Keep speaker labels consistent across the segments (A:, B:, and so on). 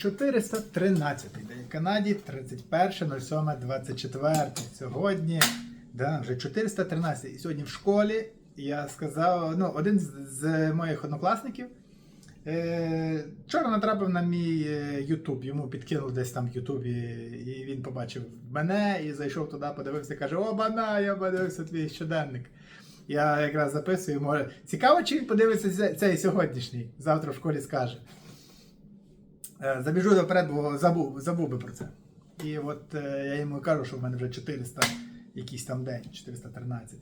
A: 413 день в Канаді, 31.07.24. Сьогодні да, вже 413. І сьогодні в школі я сказав, ну, один з, з моїх однокласників е, вчора натрапив на мій е, Ютуб. Йому підкинув десь там в Ютубі, і він побачив мене і зайшов туди, подивився, каже: О, бана, я подивився твій щоденник. Я якраз записую, може. Цікаво, чи він подивиться цей сьогоднішній. Завтра в школі скаже. Е, Забіжу доперед, бо забув, забув би про це. І от е, я йому кажу, що в мене вже 400 якийсь там день, 413.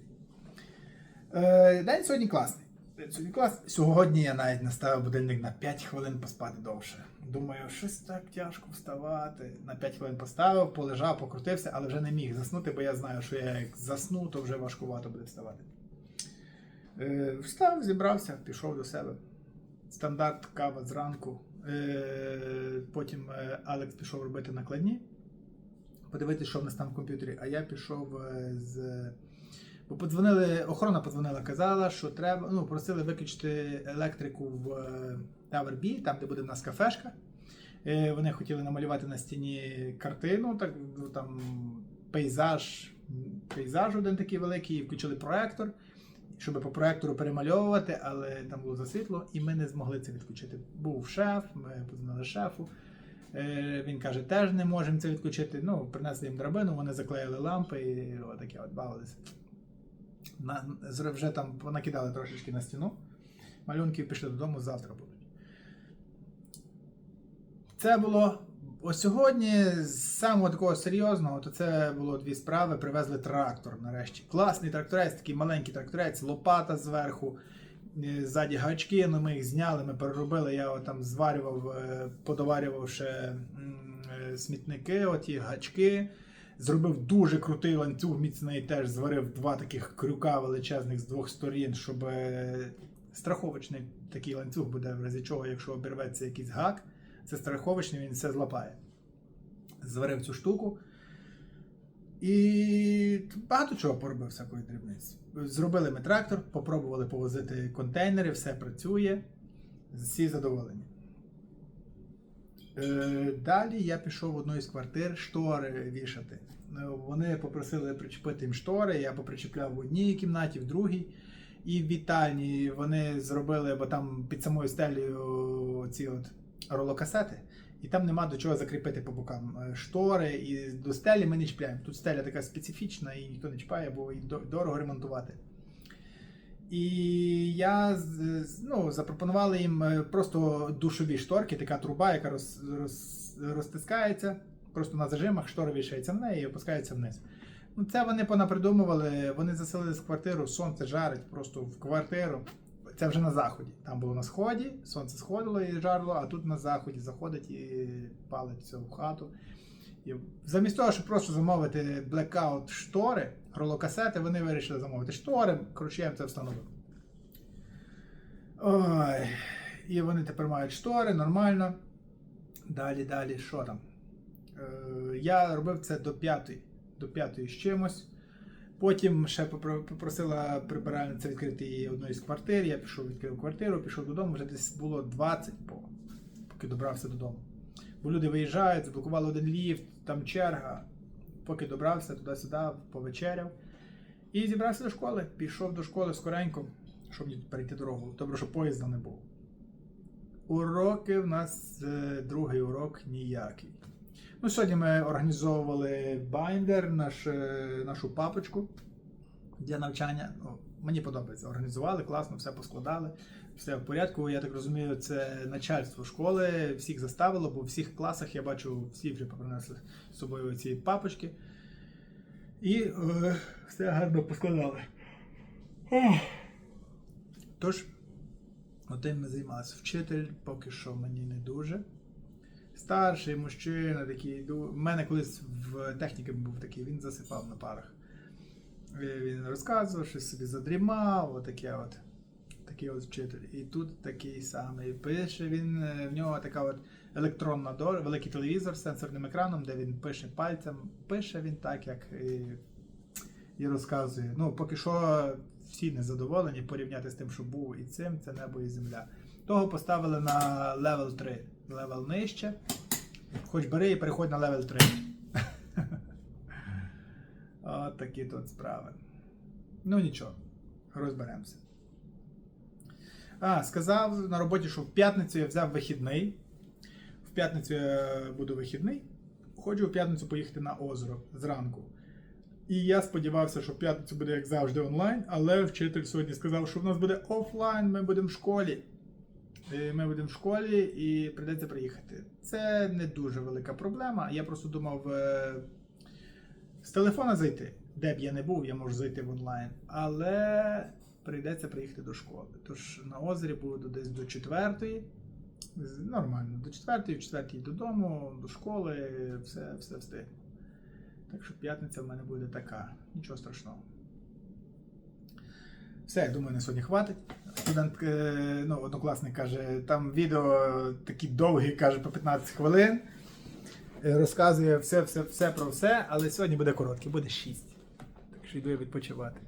A: Е, день сьогодні класний. Сьогодні класний. Сьогодні я навіть наставив будильник на 5 хвилин поспати довше. Думаю, щось так тяжко вставати. На 5 хвилин поставив, полежав, покрутився, але вже не міг заснути, бо я знаю, що я як засну, то вже важкувато буде вставати. Встав, зібрався, пішов до себе. Стандарт кава зранку. Е, потім е, Алекс пішов робити накладні, подивитися, що в нас там в комп'ютері. А я пішов е, з. Бо подзвонили, охорона подзвонила, казала, що треба. Ну, просили виключити електрику в Tower B, там, де буде в нас кафешка. Вони хотіли намалювати на стіні картину, так, ну, там пейзаж, пейзаж один такий великий, включили проектор щоб по проектору перемальовувати, але там було засвітло, і ми не змогли це відключити. Був шеф, ми подзвонили шефу. Е, Він каже, теж не можемо це відключити. Ну, принесли їм драбину, вони заклеїли лампи і отаке от бавилися. На, вже там понакидали трошечки на стіну. Малюнків пішли додому, завтра будуть. Це було ось сьогодні з самого такого серйозного, то це було дві справи. Привезли трактор нарешті. Класний тракторець, такий маленький тракторець, лопата зверху, е, ззаді гачки, ну ми їх зняли, ми переробили. Я от там зварював, е, подоварював ще е, смітники, оті гачки. Зробив дуже крутий ланцюг міцний, теж зварив два таких крюка величезних з двох сторін, щоб страховочний такий ланцюг буде, в разі чого, якщо обірветься якийсь гак, це страховочний, він все злапає. Зварив цю штуку. І багато чого поробив всякої дрібниці. Зробили ми трактор, попробували повозити контейнери, все працює, всі задоволені. Е, Далі я пішов в одну із квартир штори вішати. Е, Вони попросили причепити їм штори, я попричепляв в одній кімнаті, в другій. І в вітальні вони зробили, бо там під самою стелею ці от ролокасети, і там нема до чого закріпити по бокам е, штори, і до стелі ми не чіпляємо. Тут стеля така специфічна, і ніхто не чіпає, бо до- дорого ремонтувати. І я з- з- ну, запропонували їм е, просто душові шторки, така труба, яка роз, роз, розтискається, просто на зажимах штора вішається в неї і опускається вниз. Ну, це вони понапридумували, вони заселились в квартиру, сонце жарить просто в квартиру. Це вже на заході. Там було на сході, сонце сходило і жарло, а тут на заході заходить і палить все в хату. І замість того, щоб просто замовити блекаут штори, ролокасети, вони вирішили замовити штори. Коротше, я їм це встановив. Ой. І вони тепер мають штори, нормально. Далі, далі, що там? Е, я робив це до п'ятої. До п'ятої з чимось. Потім ще попросила прибиральниця відкрити її одну із квартир. Я пішов, відкрив квартиру, пішов додому, вже десь було 20, по, поки добрався додому. Бо люди виїжджають, заблокували один ліфт, там черга. Поки добрався туди-сюди, повечеряв. І зібрався до школи. Пішов до школи скоренько, щоб мені перейти дорогу. Добре, що поїзда не було. Уроки в нас е, другий урок ніякий. Ну, сьогодні ми організовували байндер, наш, е, нашу папочку для навчання. Ну, мені подобається. Організували, класно, все поскладали, все в порядку. Я так розумію, це начальство школи всіх заставило, бо в всіх класах я бачу, всі вже принесли з собою ці папочки. І е, все гарно поскладали. Тож, отим ми займалися. Вчитель поки що мені не дуже. Старший мужчина, такий. У мене колись в техніці був такий, він засипав на парах. Е, Він розказував, щось собі задрімав, отаке от. Такий от вчитель. І тут такий самий пише він, е, в нього така от електронна дошка, великий телевізор з сенсорним екраном, де він пише пальцем. Пише він так, як і, і розказує. Ну, поки що всі незадоволені порівняти з тим, що був і цим, це небо і земля. Того поставили на левел 3, левел нижче. Хоч бери і переходь на левел 3. От такі тут справи. Ну нічого, розберемося. А, сказав на роботі, що в п'ятницю я взяв вихідний. В п'ятницю я буду вихідний. Хочу в п'ятницю поїхати на озеро зранку. І я сподівався, що в п'ятницю буде, як завжди, онлайн, але вчитель сьогодні сказав, що в нас буде офлайн, ми будемо в школі. Е, Ми будемо в школі і прийдеться приїхати. Це не дуже велика проблема. Я просто думав е, з телефона зайти. Де б я не був, я можу зайти в онлайн. Але прийдеться приїхати до школи. Тож на озері буду десь до четвертої. Нормально, до четвертої, в четвертій додому, до школи, все, все встигну. Так що п'ятниця в мене буде така. Нічого страшного. Все, я думаю, на сьогодні хватить. Студент, е, ну, однокласник каже, там відео такі довгі, каже, по 15 хвилин. Е, Розказує все, все, все про все, але сьогодні буде коротке, буде 6. Так що йду я відпочивати.